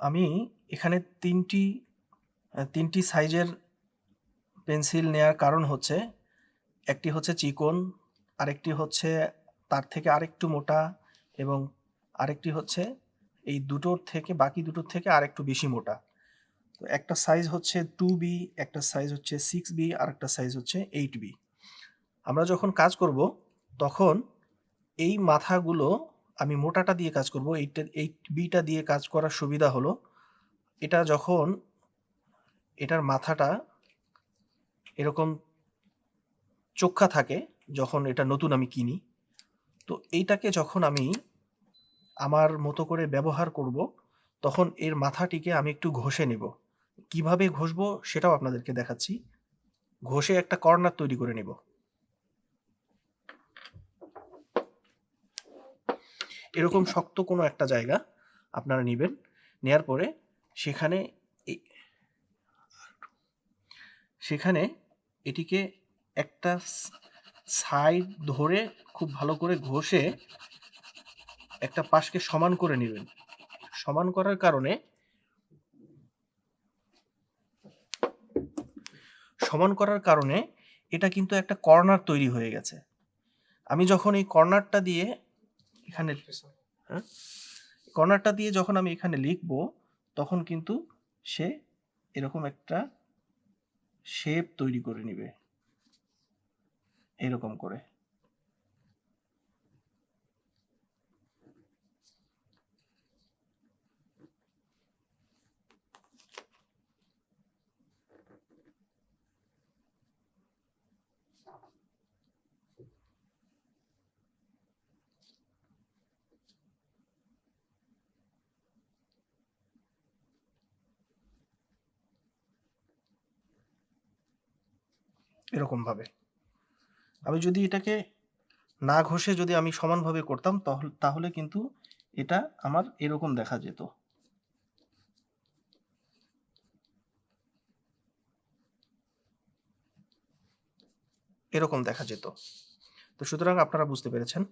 আমি এখানে তিনটি তিনটি সাইজের পেন্সিল নেয়ার কারণ হচ্ছে, একটি হচ্ছে চিকন, আরেকটি হচ্ছে তার থেকে আরেকটু মোটা এবং আরেকটি হচ্ছে এই দুটোর থেকে, বাকি দুটোর থেকে আরেকটু বেশি মোটা। তো একটা সাইজ হচ্ছে টু বি, একটা সাইজ হচ্ছে সিক্স বি আর একটা সাইজ হচ্ছে এইট বি। আমরা যখন কাজ করব, তখন এই মাথাগুলো আমি মোটাটা দিয়ে কাজ করব, এইটা, এইট বিটা দিয়ে কাজ করার সুবিধা হলো, এটা যখন এটার মাথাটা এরকম চোখা থাকে যখন এটা নতুন আমি কিনি, তো এইটাকে যখন আমি আমার মতো করে ব্যবহার করব, তখন এর মাথাটিকে আমি একটু ঘষে নেব। কীভাবে ঘষবো সেটাও আপনাদেরকে দেখাচ্ছি। ঘষে একটা কর্নার তৈরি করে নেব। এরকম শক্ত কোনো একটা জায়গা আপনারা নেবেন। নেয়ার পরে সেখানে সেখানে এটিকে একটা সাইড ধরে খুব ভালো করে ঘষে একটা পাশকে সমান করে নেবেন। সমান করার কারণে সমান করার কারণে এটা কিন্তু একটা কর্নার তৈরি হয়ে গেছে। আমি যখন এই কর্নারটা দিয়ে এখানে হ্যাঁ? কর্নারটা দিয়ে যখন আমি এখানে লিখব তখন কিন্তু সে এরকম একটা শেপ তৈরি করে নিবে। এরকম করে। এরকম ভাবে আমি যদি এটাকে না ঘষে যদি আমি সমানভাবে করতাম তাহলে কিন্তু এটা আমার এরকম দেখা যেত। এরকম দেখা যেত। তো সুতরাং আপনারা বুঝতে পেরেছেন